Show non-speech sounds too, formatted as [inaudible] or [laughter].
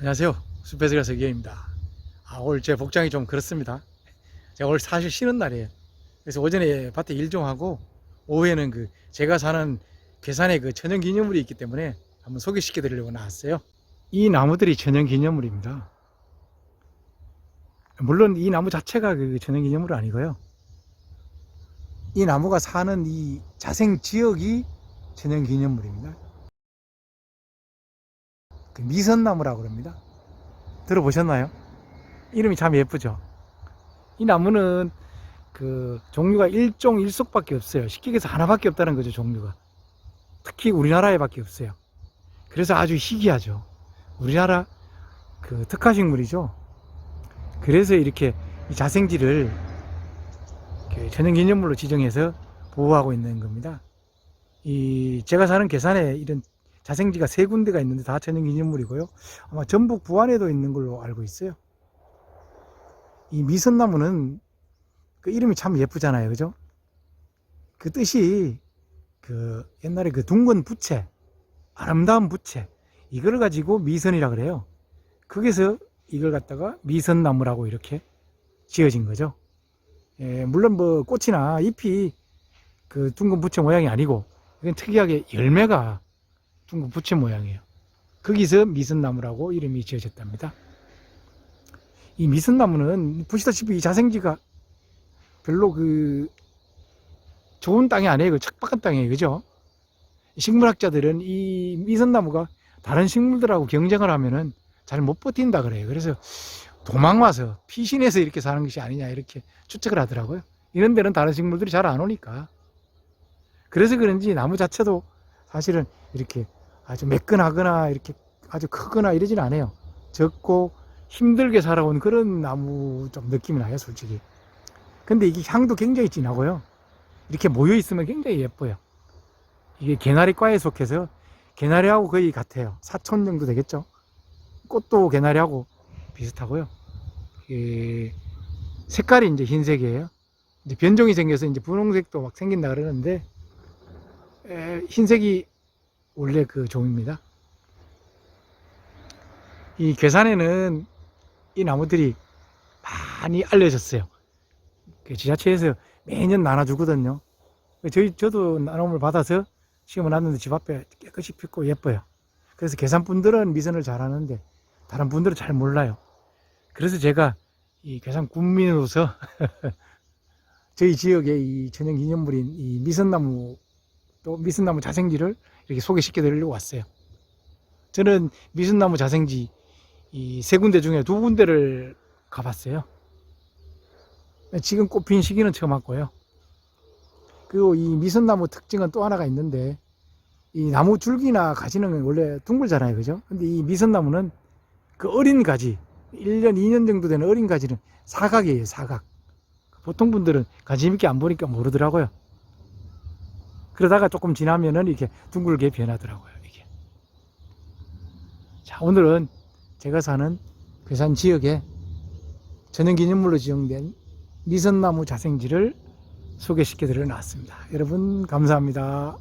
안녕하세요. 숲에서 서기입니다. 아, 오늘 제 복장이 좀 그렇습니다. 제가 오늘 사실 쉬는 날이에요. 그래서 오전에 밭에 일 좀 하고 오후에는 그 제가 사는 괴산에 그 천연 기념물이 있기 때문에 한번 소개시켜 드리려고 나왔어요. 이 나무들이 천연 기념물입니다. 물론 이 나무 자체가 그 천연 기념물은 아니고요. 이 나무가 사는 이 자생 지역이 천연 기념물입니다. 그 미선나무라고 그럽니다. 들어보셨나요? 이름이 참 예쁘죠? 이 나무는 그 종류가 일종 일속밖에 없어요. 얘기해서 하나밖에 없다는 거죠, 종류가. 특히 우리나라에 밖에 없어요. 그래서 아주 희귀하죠. 우리나라 그 특화식물이죠. 그래서 이렇게 이 자생지를 천연기념물로 지정해서 보호하고 있는 겁니다. 이 제가 사는 괴산에 이런 자생지가 세 군데가 있는데 다 천연 기념물이고요. 아마 전북 부안에도 있는 걸로 알고 있어요. 이 미선나무는 그 이름이 참 예쁘잖아요. 그죠? 그 뜻이 그 옛날에 그 둥근 부채, 아름다운 부채, 이걸 가지고 미선이라 그래요. 거기서 이걸 갖다가 미선나무라고 이렇게 지어진 거죠. 예, 물론 뭐 꽃이나 잎이 그 둥근 부채 모양이 아니고, 이건 특이하게 열매가 둥근 부채 모양이에요. 거기서 미선나무라고 이름이 지어졌답니다. 이 미선나무는 보시다시피 이 자생지가 별로 그 좋은 땅이 아니에요. 그 척박한 땅이에요. 그죠? 식물학자들은 이 미선나무가 다른 식물들하고 경쟁을 하면은 잘 못 버틴다 그래요. 그래서 도망와서 피신해서 이렇게 사는 것이 아니냐 이렇게 추측을 하더라고요. 이런 데는 다른 식물들이 잘 안 오니까. 그래서 그런지 나무 자체도 사실은 이렇게 아주 매끈하거나 이렇게 아주 크거나 이러지는 않아요. 적고 힘들게 살아온 그런 나무 좀 느낌이 나요, 솔직히. 근데 이게 향도 굉장히 진하고요. 이렇게 모여 있으면 굉장히 예뻐요. 이게 개나리과에 속해서 개나리하고 거의 같아요. 사촌 정도 되겠죠. 꽃도 개나리하고 비슷하고요. 이 색깔이 이제 흰색이에요. 이제 변종이 생겨서 이제 분홍색도 막 생긴다 그러는데 에, 흰색이 원래 그 종입니다. 이 괴산에는 이 나무들이 많이 알려졌어요. 그 지자체에서 매년 나눠주거든요. 저희, 저도 나눔을 받아서 심어놨는데 집 앞에 깨끗이 피고 예뻐요. 그래서 계산 분들은 미선을 잘 하는데 다른 분들은 잘 몰라요. 그래서 제가 이 괴산 군민으로서 [laughs] 저희 지역의 이 천연 기념물인 이 미선나무 또 미선나무 자생지를 이렇게 소개시켜 드리려고 왔어요. 저는 미선나무 자생지 이 세 군데 중에 두 군데를 가봤어요. 지금 꽃핀 시기는 처음 왔고요. 그리고 이 미선나무 특징은 또 하나가 있는데 이 나무 줄기나 가지는 원래 둥글잖아요. 그죠? 근데 이 미선나무는 그 어린 가지, 1년, 2년 정도 되는 어린 가지는 사각이에요, 사각. 보통 분들은 관심 있게 안 보니까 모르더라고요. 그러다가 조금 지나면은 이렇게 둥글게 변하더라고요, 이게. 자, 오늘은 제가 사는 괴산 지역에 전형기념물로 지정된 미선나무 자생지를 소개시켜 드려 놨습니다. 여러분, 감사합니다.